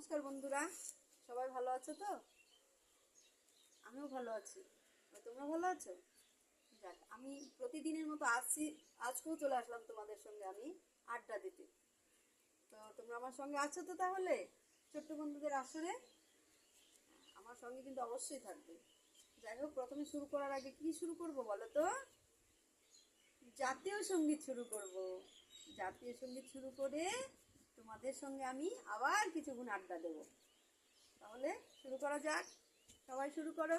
নমস্কার বন্ধুরা। সবাই ভালো আছো তো? আমিও ভালো আছি। তোমরা ভালো আছো? যাক, আমি প্রতিদিনের মতো আসছি। আজকেও চলে আসলাম তোমাদের সঙ্গে আমি আড্ডা দিতে। তো তোমরা আমার সঙ্গে আছো তো তাহলে? ছোট্ট বন্ধুদের আসরে? আমার সঙ্গে কিন্তু অবশ্যই থাকবে। যাই হোক, প্রথমে শুরু করার আগে কি শুরু করব বলো তো? জাতীয় সংগীত শুরু করব। জাতীয় সংগীত শুরু করে তোমাদের সঙ্গে আমি আবার কিছুক্ষণ আড্ডা দেব। তাহলে শুরু করা যাক। সবাই শুরু করো।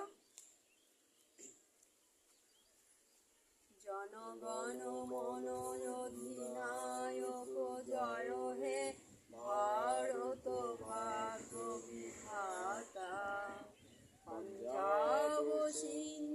জনগণ মন অধিনায়ক জয় হে, ভারত ভাগ্য বিধাতা। পঞ্জাব সিন্ধু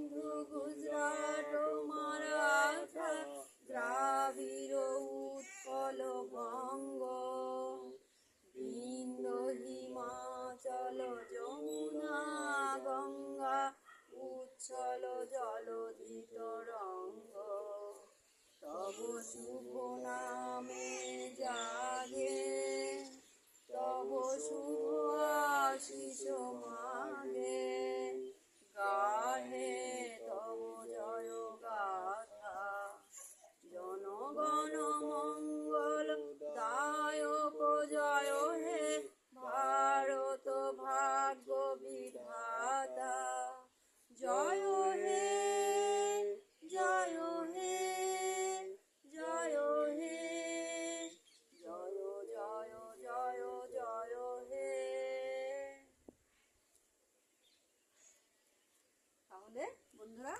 তাহলে বন্ধুরা,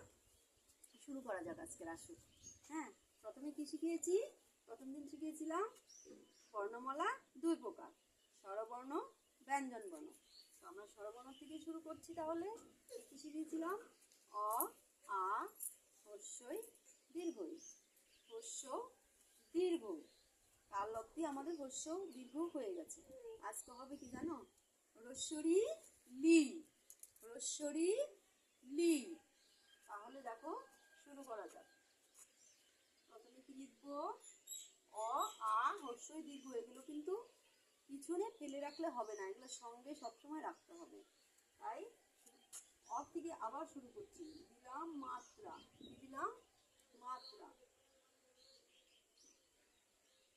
শুরু করা যাক আজকের আসর। হ্যাঁ প্রথমে কি শিখিয়েছি? প্রথম দিন শিখিয়েছিলাম বর্ণমালা, দুই প্রকার, স্বরবর্ণ ব্যঞ্জন বর্ণ তো আমরা স্বরবর্ণ থেকে শুরু করছি তাহলে। কি শিখিয়েছিলাম? অ, আ, হর্ষই, দীর্ঘই। হস্য দীর্ঘ কাল অব্দি আমাদের হস্য দীর্ঘ হয়ে গেছে। আজকে হবে কি জানো? রস্বরী লি। রস্বরী লি। তাহলে দেখো, শুরু করা যাক। প্রথমে কি লিখব? অ, আ, হর্ষই দীর্ঘ। এগুলো কিন্তু পিছনে ফেলে রাখলে হবে না, এগুলো সঙ্গে সবসময় রাখতে হবে। তাই অ থেকে আবার শুরু করছি। দিলাম মাত্রা দিলাম মাত্রা।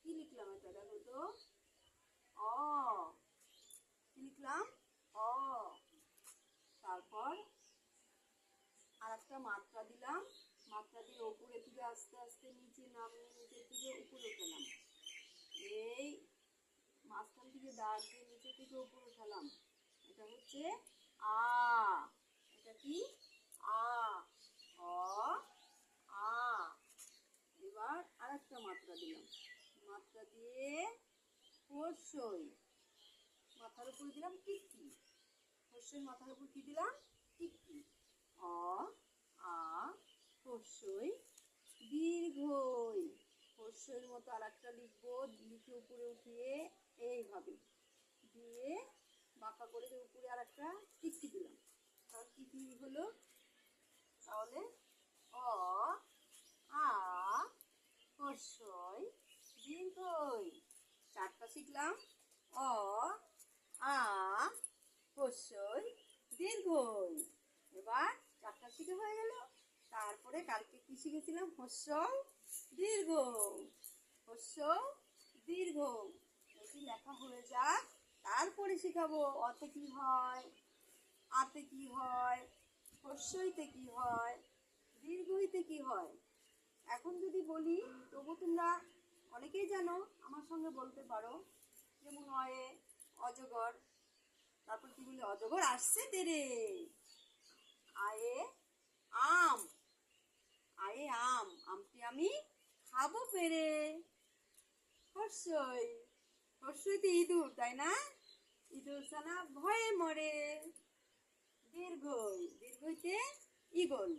কি লিখলাম এটা? দেখো তো। অ, কি লিখলাম অ তারপর আর একটা মাত্রা দিলাম। মাত্রা দিয়ে উপরে থেকে আস্তে আস্তে নিচে নামিয়ে নিচে থেকে উপরে উঠালাম। এই মাঝখান থেকে দাঁড় দিয়ে নিচে থেকে উপরে উঠালাম। এটা হচ্ছে আ। এটা কি? আ। অ। আ। এবার আর একটা মাত্রা দিলাম। মাত্রা দিয়ে হর্ষই মাথার উপরে দিলাম টিকি হর্ষই মাথার উপর কি দিলাম? টিকি অ। হর্ষই দীর্ঘই হর্ষের মতো আর একটা লিখব, লিখে উপরে উঠিয়ে এইভাবে। দিয়ে বাঁকা করে উপরে আর একটা টিকি দিলাম। তাহলে কি কি হলো তাহলে অ, আ দীর্ঘই। চারটা শিখলাম। অ, আ হর্ষই দীর্ঘই। এবার চারটা শিখে হয়ে গেল। তারপরে কালকে কি শিখেছিলাম হস্য দীর্ঘ। হস্য দীর্ঘ। এটি লেখা হয়ে যাক, তারপরে শিখাবো অতে কি হয়, আতে কি হয় হস্যইতে কি হয়, দীর্ঘইতে কি হয়। এখন যদি বলি, তবু তোমরা অনেকেই জানো, আমার সঙ্গে বলতে পারো যেমন হয় অজগর। তারপর কি বলি, অজগর আসছে তেরে। আয়ে আম। আয়ে আম, আমটি আমি খাব পেরে হর্ষই হর্ষই তো ইঁদুর, তাই না? ইঁদুর সানা ভয়ে মরে। দীর্ঘই, দীর্ঘইতে ইগল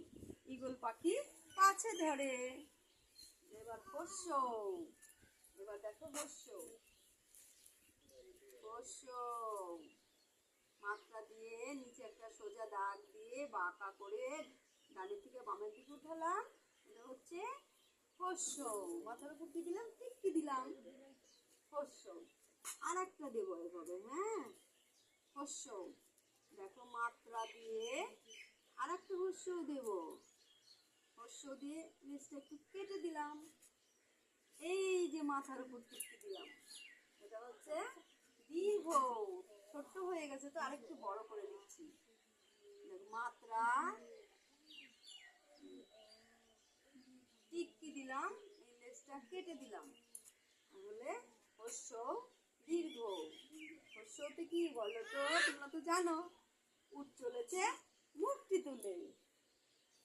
ইগল পাখি কাছে ধরে। এবার হর্ষ এবার দেখো হর্ষ হর্ষ মাত্রা দিয়ে নিচে একটা সোজা দাগ দিয়ে বাঁকা করে ডানের থেকে বামের দিকে উঠালাম এটা হচ্ছে হস্য মাথার উপর কি দিলাম টিক্কি দিলাম? হস্য আর একটা দেবো এভাবে হ্যাঁ? হস্য দেখো, মাত্রা দিয়ে আর একটা হস্য দেব। হস্য দিয়ে লেজটা একটু কেটে দিলাম। এই যে মাথার উপর টিপতে দিলাম? এটা হচ্ছে দীর্ঘ। ছোট্ট হয়ে গেছে তো, আরেকটু বড় করে দিচ্ছি মাত্রা টিক্কি দিলাম, এই লেজটা কেটে দিলাম। তাহলে হস্য দীর্ঘ। হস্যতে কি বলো তো, তোমরা তো জানো, উট চলেছে মুখটি তুলে।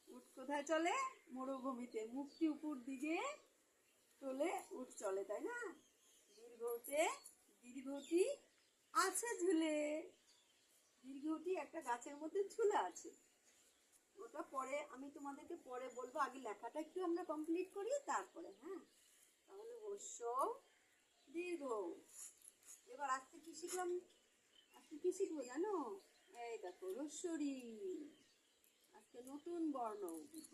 উট কোথায় চলে? মরুভূমিতে। মুখটি উপর দিকে তোলে উট চলে, তাই না? দীর্ঘতে দীর্ঘটি আছে ঝুলে। দীর্ঘটি একটা গাছের মধ্যে ঝুলে আছে। ওটা পরে আমি তোমাদেরকে পরে বলব, আগে লেখাটা একটু আমরা কমপ্লিট করি, তারপরে হ্যাঁ? তাহলে হস্য দীর্ঘ। এবার আজকে কি শিখলাম? আজকে কি শিখব জানো? এই দেখো রস্বরী আজকে নতুন বর্ণ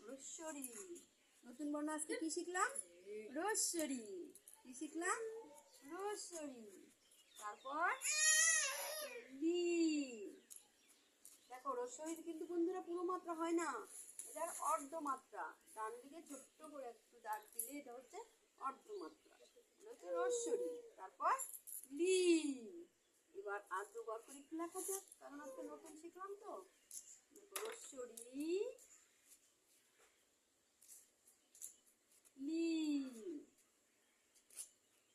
রস্বরী নতুন বর্ণ আজকে কি শিখলাম? রস্বরী কি শিখলাম? রস্বরী তারপর লি দেখো রস্বরীর কিন্তু বন্ধুরা পুরো মাত্রা হয় না। এটার অর্ধ মাত্রা। ডান দিকে ছোট্ট করে একটু দাগ দিলে এটা হচ্ছে অর্ধ মাত্রা। হচ্ছে রস্বরী তারপর লি এবার আর দুবার করে একটু লেখা যাক, কারণ আজকে নতুন শিখলাম তো। রস্বরী লি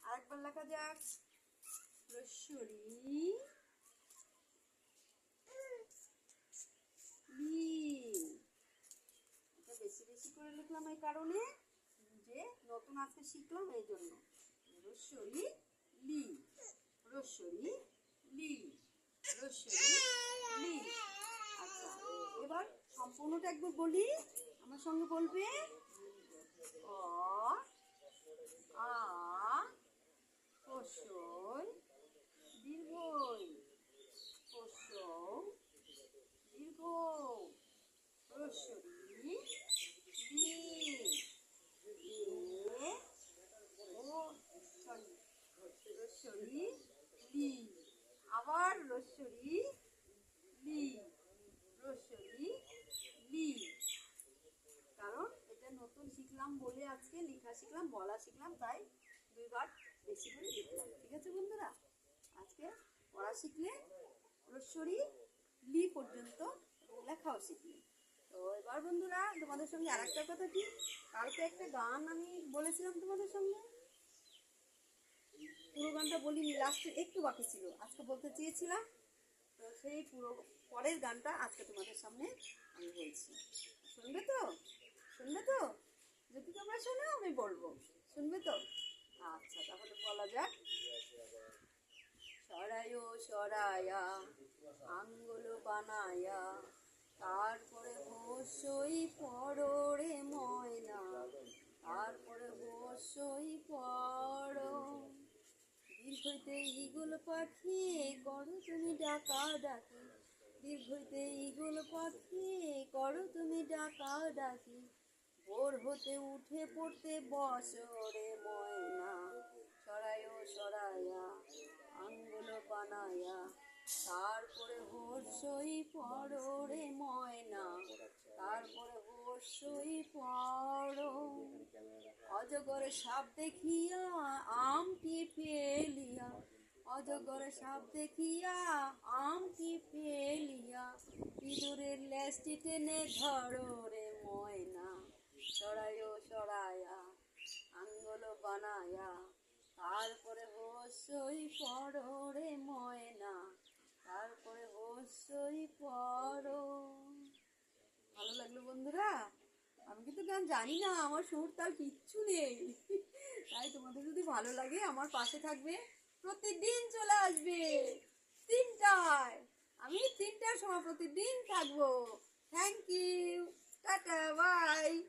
আরেকবার লেখা যাক। রস্বরী লি এটা বেশি বেশি এই কারণে যে নতুন আজকে শিখলাম এই জন্য রস্বরী লি। রস্বরী লি। রস্বরী লি। আচ্ছা এবার সম্পূর্ণটা একবার বলি। আমার সঙ্গে বলবে? অ আ হস্যই দীর্ঘই হস্য দীর্ঘ রস্বরী লি এ ও সরি রস্বরী লি আবার রস্বরী লি রস্বরী লি কারণ এটা নতুন শিখলাম বলে আজকে লেখা শিখলাম, বলা শিখলাম, তাই দুইবার বেশি করে লিখলাম ঠিক আছে বন্ধুরা? আজকে পড়া শিখলে রস্বরী লি পর্যন্ত লেখাও শিখলে। তো এবার বন্ধুরা, তোমাদের সঙ্গে আর একটা কথা কি? কালকে একটা গান আমি বলেছিলাম তোমাদের সঙ্গে। পুরো গানটা বলিনি লাস্টে একটু বাকি ছিল, আজকে বলতে চেয়েছিলাম। তো সেই পুরো পরের গানটা আজকে তোমাদের সামনে আমি বলছি। শুনবে তো? শুনবে তো? আমি বলব। শুনবে তো? আচ্ছা তাহলে বলা যাক। সরায় সরায়া, আঙ্গুল বানায়া, তারপরে বসই পড়ে ময়না, তারপরে বসই পড়ো। দীর্ঘইতে ইগুল পাখি, করো তুমি ডাকা ডাকি দীর্ঘইতে ইগুল পাখি, করো তুমি ডাকা ডাকি ভোর হতে উঠে পড়তে বছরে ময়না। সরায়, সরায়া, আঙ্গুল বানায়া, তারপরে হর্ষই পড়ো রে ময়না। তারপরে হর্ষই পড়ো। অজগর সাপ দেখিয়া আম আমটি ফেলিয়া? অজগর সাপ দেখিয়া আম আমটি ফেলিয়া? ইঁদুরের লেজটি টেনে ধরো রে ময়না। সরায় সরায়া, আঙ্গল বানায়া। তারপরে হস্যই পড়ো ময়না, তারপরে হস্যই পড়ো। ভালো লাগল বন্ধুরা? আমি কিন্তু গান জানি না, আমার সুর তাল কিচ্ছু নেই। তাই তোমাদের যদি ভালো লাগে, আমার পাশে থাকবে। প্রতিদিন চলে আসবে তিনটায়। আমি তিনটার সময় প্রতিদিন থাকব। Thank you tata bye